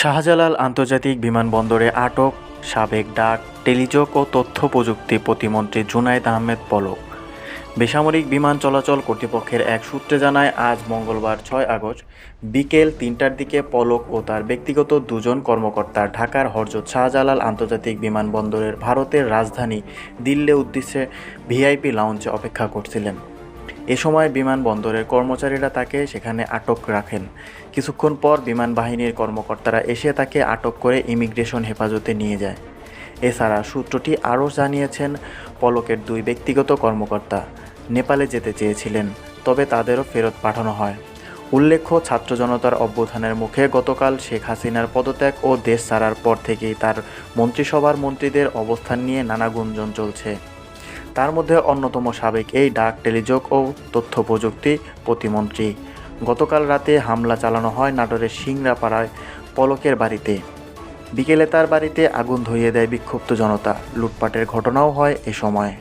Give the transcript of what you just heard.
শাহজালাল আন্তর্জাতিক বিমানবন্দরে আটক, সাবেক ডাক, টেলিযোগ ও তথ্য প্রযুক্তি প্রতিমন্ত্রী জুনায়েদ আহমেদ পলক। বেসামরিক বিমান চলাচল কর্তৃপক্ষের এক সূত্রে জানায়, আজ মঙ্গলবার ছয় আগস্ট বিকেল তিনটার দিকে পলক ও তার ব্যক্তিগত দুজন কর্মকর্তা ঢাকার হরজত শাহজালাল আন্তর্জাতিক বিমানবন্দরের ভারতের রাজধানী দিল্লি উদ্দেশ্যে ভিআইপি লাউঞ্জে অপেক্ষা করছিলেন। এ সময় বিমানবন্দরের কর্মচারীরা তাকে সেখানে আটক রাখেন। কিছুক্ষণ পর বিমান বাহিনীর কর্মকর্তারা এসে তাকে আটক করে ইমিগ্রেশন হেফাজতে নিয়ে যায়। এছাড়া সূত্রটি আরও জানিয়েছেন, পলকের দুই ব্যক্তিগত কর্মকর্তা নেপালে যেতে চেয়েছিলেন, তবে তাদেরও ফেরত পাঠানো হয়। উল্লেখ্য, ছাত্র জনতার অভ্যুত্থানের মুখে গতকাল শেখ হাসিনার পদত্যাগ ও দেশ ছাড়ার পর থেকেই তার মন্ত্রিসভার মন্ত্রীদের অবস্থান নিয়ে নানা গুঞ্জন চলছে। তার মধ্যে অন্যতম সাবেক এই ডাক টেলিযোগ ও তথ্য প্রযুক্তি প্রতিমন্ত্রী। গতকাল রাতে হামলা চালানো হয় নাটোরের সিংড়াপাড়ায় পলকের বাড়িতে। বিকেলে তার বাড়িতে আগুন ধরিয়ে দেয় বিক্ষুব্ধ জনতা। লুটপাটের ঘটনাও হয় এ সময়।